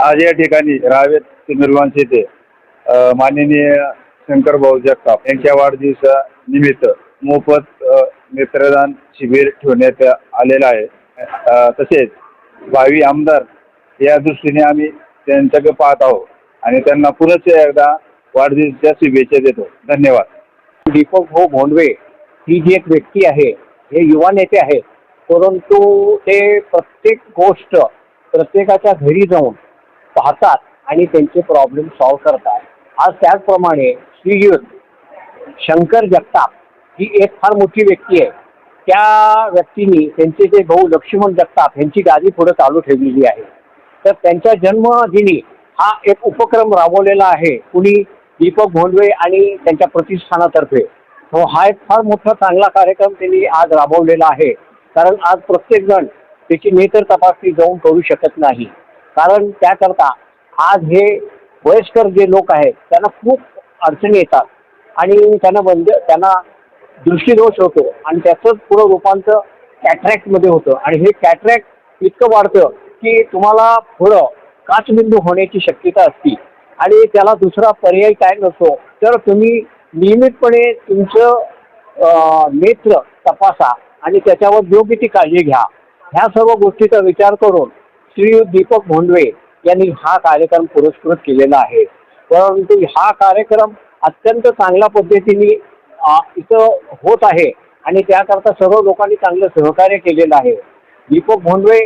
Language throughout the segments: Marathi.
आज या ठिकाणी रावेत ते येथे माननीय शंकर भाऊ जगताप यांच्या वाढदिवसानिमित्त मोफत नेत्रदान शिबिर ठेवण्यात आलेलं आहे. तसेच भावी आमदार या दृष्टीने आम्ही त्यांच्याकडे पाहत आहोत आणि त्यांना पुनश्च एकदा वाढदिवसाच्या शुभेच्छा देतो. धन्यवाद. दीपक भाऊ भोंडवे ही जी एक व्यक्ती आहे हे युवा नेते आहेत परंतु ते प्रत्येक गोष्ट प्रत्येकाच्या घरी जाऊन पाहतात आणि त्यांचे प्रॉब्लेम सॉल्व्ह करतात. आज त्याचप्रमाणे श्रीयुत शंकर जगताप ही एक फार मोठी व्यक्ती आहे. त्या व्यक्तीने त्यांचे जे भाऊ लक्ष्मण जगताप यांची गादी पुढे चालू ठेवलेली आहे. तर त्यांच्या जन्मदिनी हा एक उपक्रम राबवलेला आहे. कुणी दीपक भोंडवे आणि त्यांच्या प्रतिष्ठानातर्फे. हो हा एक फार मोठा चांगला कार्यक्रम त्यांनी आज राबवलेला आहे. कारण आज प्रत्येकजण त्याची नेतर तपासणी जाऊन करू शकत नाही. कारण त्याकरता आज हे वयस्कर जे लोक आहेत त्यांना खूप अडचणी येतात. आणि त्यांना बंद त्यांना दृष्टीदोष होतो आणि त्याचंच पुढं रूपांतर कॅट्रॅक्टमध्ये होतं. आणि हे कॅट्रॅक्ट इतकं वाढतं की तुम्हाला पुढं काचबिंदू होण्याची शक्यता असते. आणि त्याला दुसरा पर्याय काय नसतो तर तुम्ही नियमितपणे तुमचं नेत्र तपासा आणि त्याच्यावर योग्य ती काळजी घ्या. ह्या सर्व गोष्टीचा विचार करून श्री दीपक भोंडवे यांनी हा कार्यक्रम पुरस्कृत केलेला आहे. परंतु हा कार्यक्रम अत्यंत चांगल्या पद्धतीने इथं होत आहे आणि त्याकरता सर्व लोकांनी चांगलं सहकार्य केलेलं आहे. दीपक भोंडवे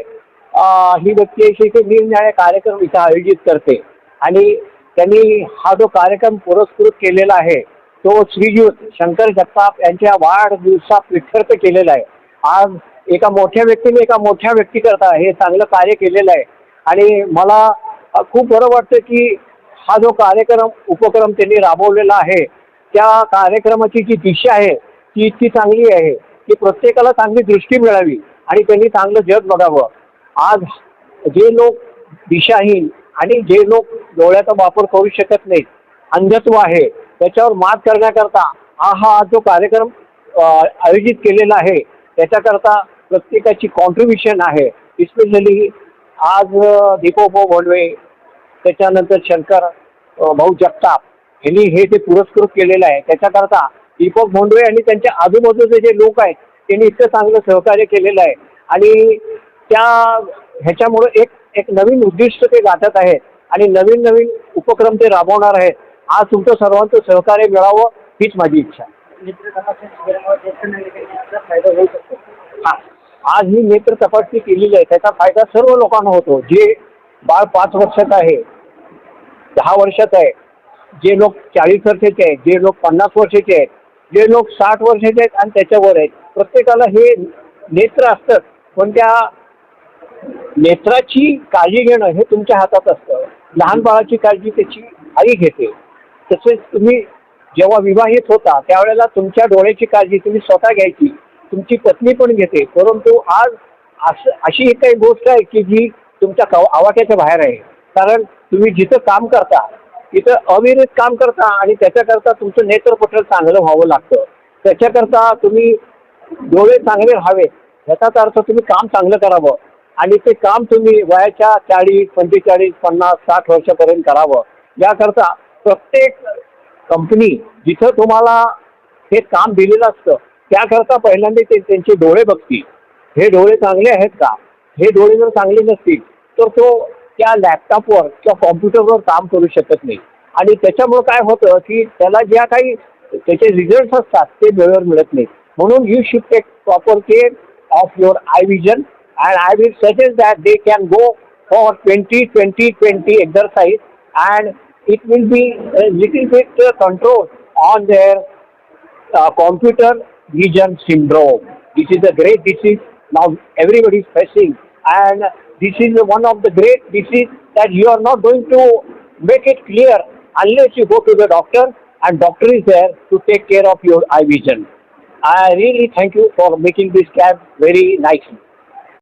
ही व्यक्ती अशी की निरनिराळे कार्यक्रम इथं आयोजित करते आणि त्यांनी हा जो कार्यक्रम पुरस्कृत केलेला आहे तो श्रीयुत शंकर जगताप यांच्या वाढदिवसाप्रित्यर्थ केलेला आहे. आज एका मोठ्या व्यक्तीने एका मोठ्या व्यक्तीकरता हे चांगलं कार्य केलेलं आहे. आणि मला खूप बरं वाटतं की हा जो कार्यक्रम उपक्रम त्यांनी राबवलेला आहे त्या कार्यक्रमाची जी दिशा आहे ती इतकी चांगली आहे की प्रत्येकाला चांगली दृष्टी मिळावी आणि त्यांनी चांगलं जग बघावं. आज जे लोक दिशाहीन आणि जे लोक डोळ्याचा वापर करू शकत नाहीत अंधत्व आहे त्याच्यावर मात करण्याकरता हा हा जो कार्यक्रम आयोजित केलेला आहे त्याच्याकरता प्रत्येकाची कॉन्ट्रीब्युशन आहे. स्पेशली आज दीपोभाऊ भोंडवे त्याच्यानंतर शंकर भाऊ जगताप यांनी हे जे पुरस्कृत केलेलं आहे त्याच्याकरता दीपक भोंडवे आणि त्यांच्या आजूबाजूचे जे लोक आहेत त्यांनी इतकं चांगलं सहकार्य केलेलं आहे. आणि त्या ह्याच्यामुळं एक एक नवीन उद्दिष्ट ते गाठत आहेत. आणि नवीन नवीन उपक्रम ते राबवणार आहेत. आज तुमचं सर्वांचं सहकार्य मिळावं हीच माझी इच्छा हा. आज ही नेत्र तपासणी केलेली आहे. त्याचा फायदा सर्व लोकांना होतो. जे बाळ पाच वर्षात आहे दहा वर्षात आहे जे लोक चाळीस वर्षाचे आहेत जे लोक पन्नास वर्षाचे आहेत जे लोक साठ वर्षाचे आहेत आणि त्याच्यावर आहेत. प्रत्येकाला हे नेत्र असतं. पण त्या नेत्राची काळजी घेणं हे तुमच्या हातात असतं. लहान बाळाची काळजी त्याची आई घेते. तसेच तुम्ही जेव्हा विवाहित होता त्यावेळेला तुमच्या डोळ्याची काळजी तुम्ही स्वतः घ्यायची. तुमची पत्नी पण घेते. परंतु आज असं अशी एक काही गोष्ट आहे की जी तुमच्या कव आवाक्याच्या बाहेर आहे. कारण तुम्ही जिथं काम करता तिथं अविरत काम करता आणि त्याच्याकरता तुमचं नेत्रपटल चांगलं व्हावं लागतं. त्याच्याकरता तुम्ही डोळे चांगले व्हावे याचाच अर्थ तुम्ही काम चांगलं करावं आणि ते काम तुम्ही वयाच्या चाळीस पंचेचाळीस पन्नास साठ वर्षापर्यंत करावं. याकरता प्रत्येक कंपनी जिथं तुम्हाला हे काम दिलेलं असतं त्याकरता पहिल्यांदा ते त्यांचे डोळे बघतील. हे डोळे चांगले आहेत का? हे डोळे जर चांगले नसतील तर तो त्या लॅपटॉपवर किंवा कॉम्प्युटरवर काम करू शकत नाही. आणि त्याच्यामुळं काय होतं की त्याला ज्या काही त्याचे रिझल्ट असतात ते वेळेवर मिळत नाही म्हणून you should take proper care of your eye vision and I will suggest that they can go for twenty twenty twenty exercise and it will be little bit control on their computer vision syndrome. This is a great disease now everybody is facing and this is one of the great disease that you are not going to make it clear unless you go to the doctor and doctor is there to take care of your eye vision. I really thank you for making this camp very nicely.